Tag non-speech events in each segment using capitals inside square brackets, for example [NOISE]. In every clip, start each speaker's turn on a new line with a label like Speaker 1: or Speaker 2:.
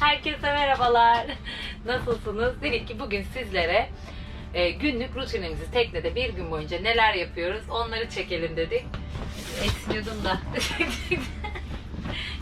Speaker 1: herkese merhabalar. Nasılsınız? Dedik ki bugün sizlere e, günlük rutinimizi teknede bir gün boyunca neler yapıyoruz onları çekelim dedik. Esniyordum da. [LAUGHS]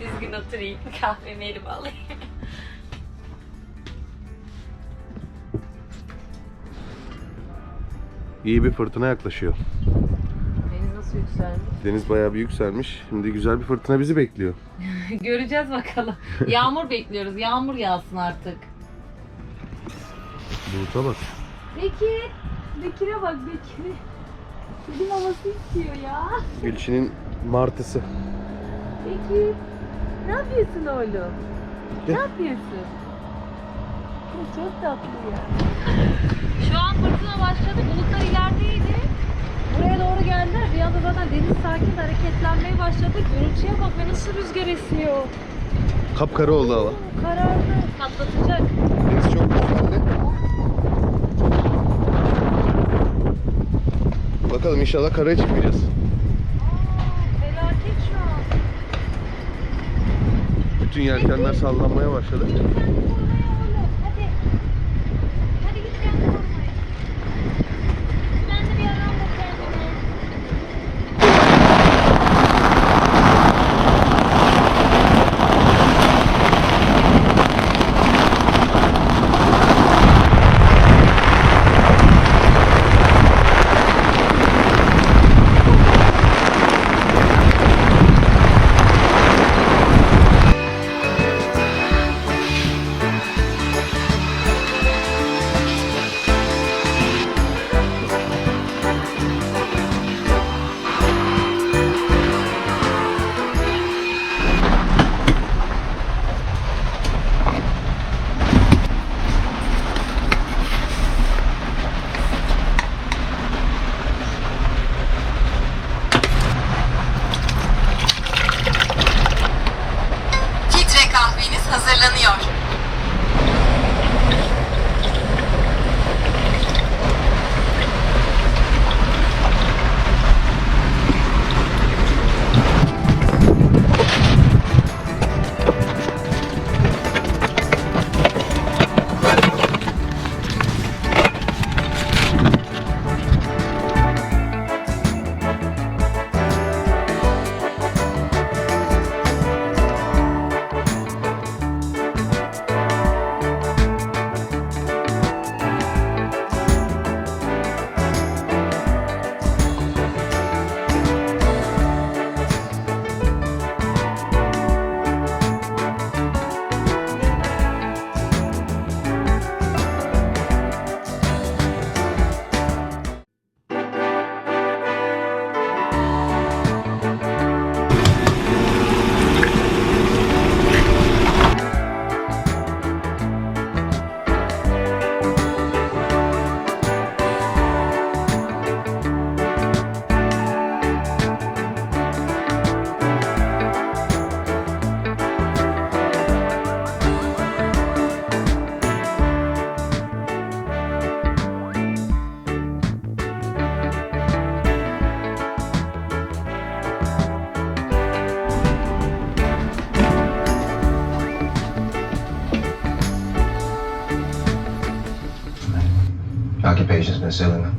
Speaker 1: Düzgün oturayım, kahvemi elime alayım.
Speaker 2: İyi bir fırtına yaklaşıyor.
Speaker 1: Deniz nasıl yükseldi?
Speaker 2: Deniz bayağı bir yükselmiş. Şimdi güzel bir fırtına bizi bekliyor. [LAUGHS] [LAUGHS]
Speaker 1: Göreceğiz bakalım. [LAUGHS] Yağmur bekliyoruz. Yağmur yağsın artık.
Speaker 2: Buluta bak.
Speaker 1: Bekir. Bekir'e bak Bekir'e. Kedi maması istiyor ya.
Speaker 2: Gülçin'in martısı.
Speaker 1: Bekir. Ne yapıyorsun oğlum? Ne yapıyorsun? Ya Çok tatlı ya. Şu an fırtına başladı. Bulutlar ilerideydi. Buraya doğru geldiler. Bir anda zaten deniz sakin hareketlenmeye başladı. Gürültüye bak ve nasıl rüzgar esiyor.
Speaker 2: Kapkara oldu hava.
Speaker 1: Karardı. Patlatacak.
Speaker 2: Deniz çok güzeldi. Bakalım inşallah karaya çıkmayacağız.
Speaker 1: Felaket şu an.
Speaker 2: Bütün yelkenler sallanmaya başladı.
Speaker 1: Zelena.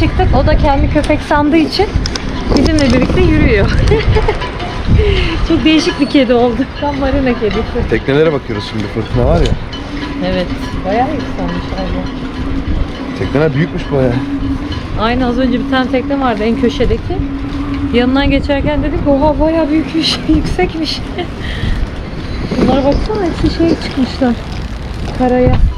Speaker 1: Çıktık. O da kendi köpek sandığı için bizimle birlikte yürüyor. [LAUGHS] Çok değişik bir kedi oldu. Tam marina kedisi.
Speaker 2: Teknelere bakıyoruz şimdi fırtına var ya.
Speaker 1: Evet. Bayağı yükselmiş abi.
Speaker 2: Tekneler büyükmüş bayağı.
Speaker 1: Aynı az önce bir tane tekne vardı en köşedeki. Yanından geçerken dedik oha bayağı büyükmüş, [LAUGHS] yüksekmiş. [LAUGHS] Bunlara baksana hepsi şey çıkmışlar. Karaya.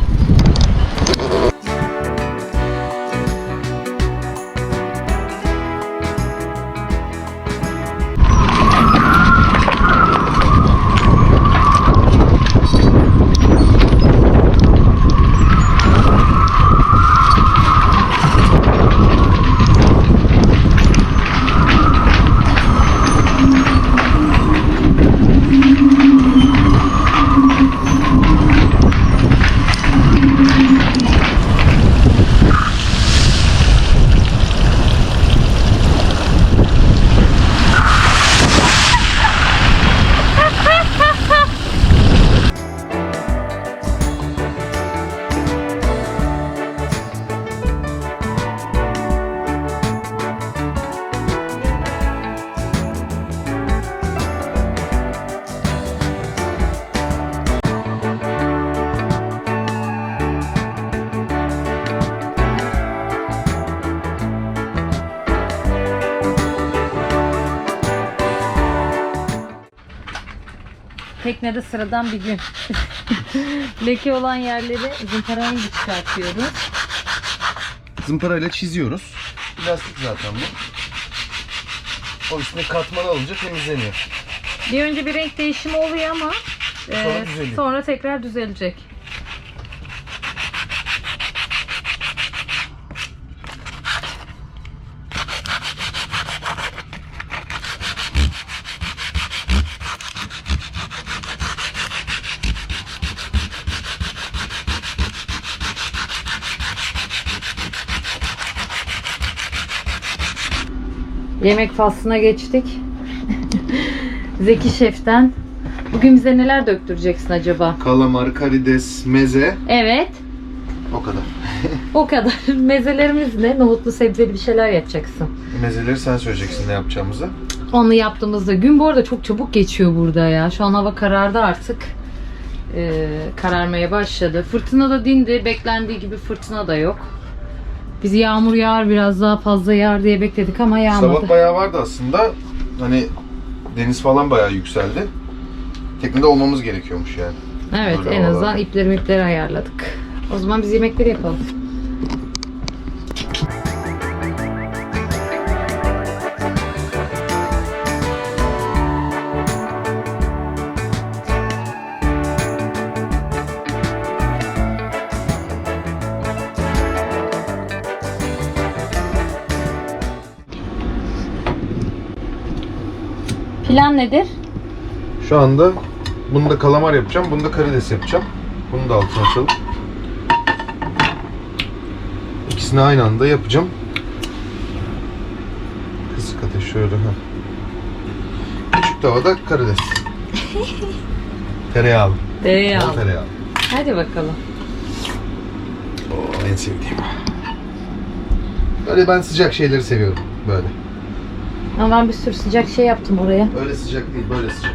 Speaker 1: Teknede sıradan bir gün. [LAUGHS] Leke olan yerleri zımparayla çıkartıyoruz.
Speaker 2: Zımparayla çiziyoruz. Plastik zaten bu. O üstüne katman alınca temizleniyor.
Speaker 1: Bir önce bir renk değişimi oluyor ama e,
Speaker 2: Sonra düzeliyor.
Speaker 1: sonra tekrar düzelecek. Yemek faslına geçtik. Zeki Şef'ten. Bugün bize neler döktüreceksin acaba?
Speaker 2: Kalamar, karides, meze.
Speaker 1: Evet.
Speaker 2: O kadar. [LAUGHS]
Speaker 1: O kadar. Mezelerimiz ne? Nohutlu sebzeli bir şeyler yapacaksın.
Speaker 2: Mezeleri sen söyleyeceksin ne yapacağımızı.
Speaker 1: Onu yaptığımızda gün bu arada çok çabuk geçiyor burada ya. Şu an hava karardı artık. Ee, kararmaya başladı. Fırtına da dindi. Beklendiği gibi fırtına da yok. Biz yağmur yağar biraz daha fazla yağar diye bekledik ama yağmadı.
Speaker 2: Sabah bayağı vardı aslında. Hani deniz falan bayağı yükseldi. Teknede olmamız gerekiyormuş yani.
Speaker 1: Evet
Speaker 2: Böyle
Speaker 1: en azından
Speaker 2: havalarda.
Speaker 1: ipleri ipleri ayarladık. O zaman biz yemekleri yapalım. Plan nedir?
Speaker 2: Şu anda bunu da kalamar yapacağım, bunu da karides yapacağım. Bunu da altına açalım. İkisini aynı anda yapacağım. Kısık ateş şöyle. Ha. Küçük tavada karides. [LAUGHS] Tereyağlı.
Speaker 1: Tereyağı.
Speaker 2: Bol tereyağlı.
Speaker 1: Hadi bakalım.
Speaker 2: Oo, en sevdiğim. Böyle ben sıcak şeyleri seviyorum. Böyle.
Speaker 1: Ama ben bir sürü sıcak şey yaptım oraya.
Speaker 2: Öyle sıcak değil, böyle sıcak.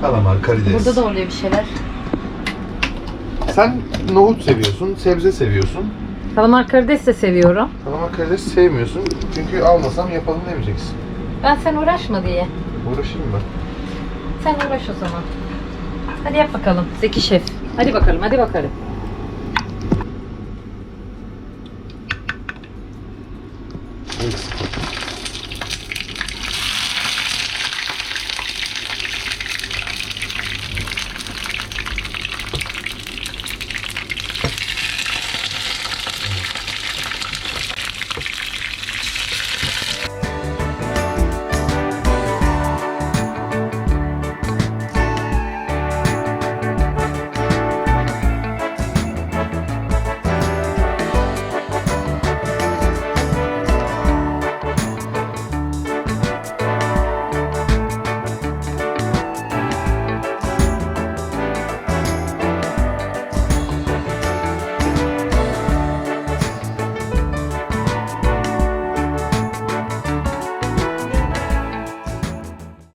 Speaker 2: Kalamar, karides.
Speaker 1: Burada da oluyor bir şeyler.
Speaker 2: Sen nohut seviyorsun, sebze seviyorsun.
Speaker 1: Kalamar karides de seviyorum.
Speaker 2: Kalamar karides sevmiyorsun. Çünkü almasam yapalım demeyeceksin.
Speaker 1: Ben sen uğraşma diye.
Speaker 2: Uğraşayım ben.
Speaker 1: Sen uğraş o zaman. Hadi yap bakalım Zeki Şef. Hadi bakalım, hadi bakalım.